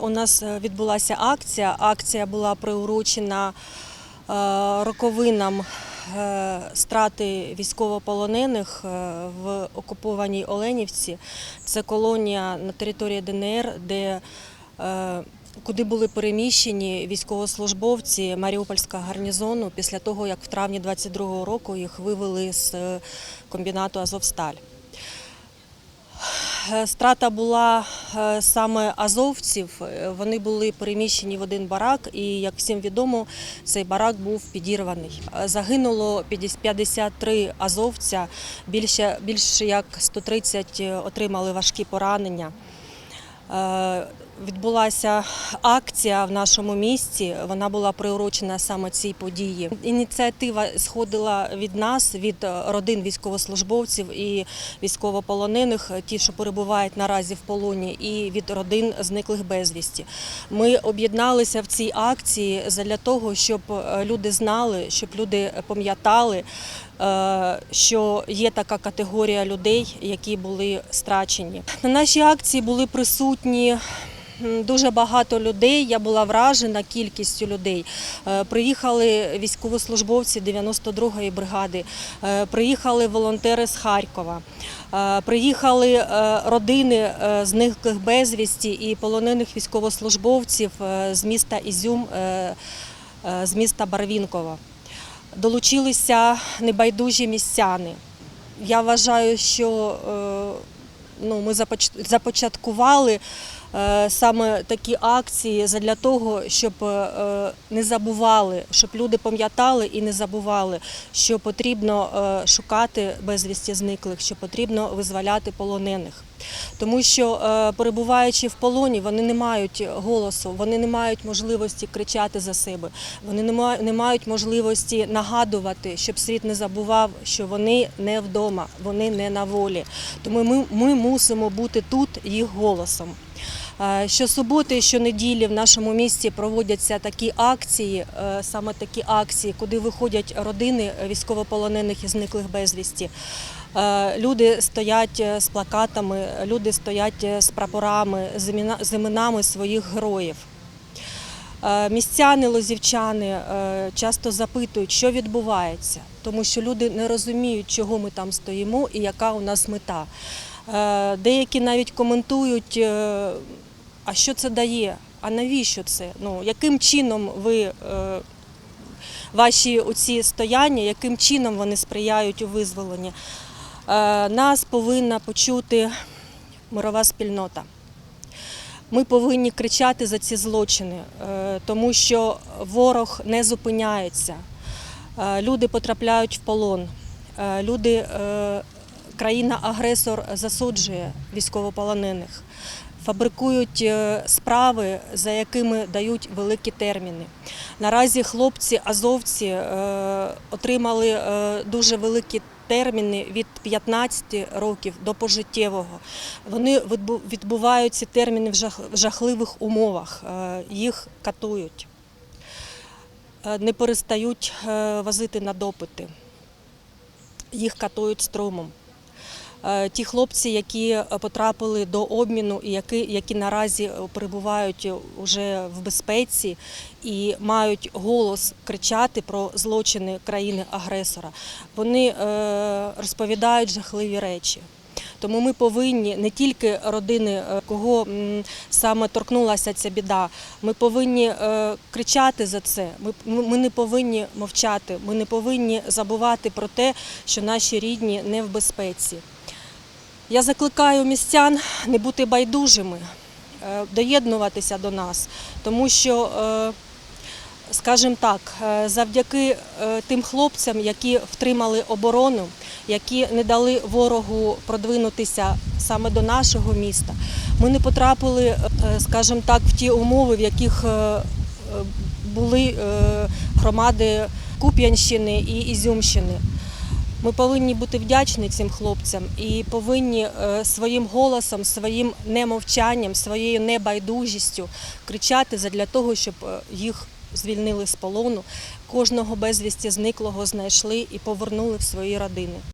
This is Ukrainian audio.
У нас е, відбулася акція. Акція була приурочена е, роковинам е, страти військовополонених в окупованій Оленівці. Це колонія на території ДНР, де Куди були переміщені військовослужбовці Маріупольського гарнізону після того, як в травні 22-го року їх вивели з комбінату Азовсталь. Страта була саме азовців. Е, Вони були переміщені в один барак, і як всім відомо, цей барак був підірваний. Е, Загинуло 50 53 азовця, більше, більше як 130 отримали важкі поранення. Відбулася акція в нашому місті. Вона була приурочена саме цій події. Ініціатива сходила від нас, від родин військовослужбовців і військовополонених, ті, що перебувають наразі в полоні, і від родин зниклих безвісті. Ми об'єдналися в цій акції для того, щоб е, люди знали, щоб люди пам'ятали, е, що є така категорія людей, які були страчені. На нашій акції були присутні. Дуже багато людей. Я була вражена кількістю людей. Е, Приїхали військовослужбовці 92-ї бригади, е, приїхали волонтери з Харкова, е, приїхали родини зниклих безвісті і полонених військовослужбовців з міста Ізюм, з міста Барвінково. Долучилися небайдужі містяни. Я вважаю, що ну, ми започаткували саме такі акції для того, щоб е, не забували, щоб люди пам'ятали і не забували, що потрібно е, шукати безвісті зниклих, що потрібно визволяти полонених. Тому що е, перебуваючи в полоні, вони не мають голосу, вони не мають можливості кричати за себе, вони не мають можливості нагадувати, щоб світ не забував, що вони не вдома, вони не на волі. Тому ми, ми мусимо бути тут їх голосом. Е, Щосуботи, щонеділі в нашому місті проводяться такі акції, е, саме такі акції, куди виходять родини військовополонених і зниклих безвісті. Е, Люди стоять з плакатами, люди стоять з прапорами, з іменами своїх героїв. Містяни, лозівчани часто запитують, що відбувається, тому що люди не розуміють, чого ми там стоїмо і яка у нас мета. Деякі навіть коментують, а що це дає, а навіщо це? Ну, яким чином ви е, ваші оці стояння, яким чином вони сприяють у визволенні? Е, Нас повинна почути мирова спільнота. Ми повинні кричати за ці злочини, е, тому що ворог не зупиняється. Люди потрапляють в полон. Люди, країна-агресор засуджує військовополонених, фабрикують е, справи, за якими дають великі терміни. Наразі хлопці, азовці е, отримали е, дуже великі терміни від 15 років до пожиттєвого. Вони відбувають ці терміни в жахливих умовах, їх катують, не перестають возити на допити, їх катують струмом. Е, Ті хлопці, які е, потрапили до обміну і які, які наразі е, перебувають вже в безпеці і мають голос кричати про злочини країни-агресора, вони розповідають жахливі речі. Тому ми повинні не тільки родини, кого саме торкнулася ця біда, ми повинні кричати за це. Ми не повинні мовчати, ми не повинні забувати про те, що наші рідні не в безпеці. Я закликаю містян не бути байдужими, е, доєднуватися до нас, тому що, е, скажімо так, е, завдяки тим хлопцям, які втримали оборону, які не дали ворогу продвинутися саме до нашого міста, ми не потрапили, скажімо так, в ті умови, в яких були громади Куп'янщини і Ізюмщини. Ми повинні бути вдячні цим хлопцям і повинні е, своїм голосом, своїм немовчанням, своєю небайдужістю кричати для того, щоб е, їх звільнили з полону, кожного безвісті зниклого знайшли і повернули в свої родини.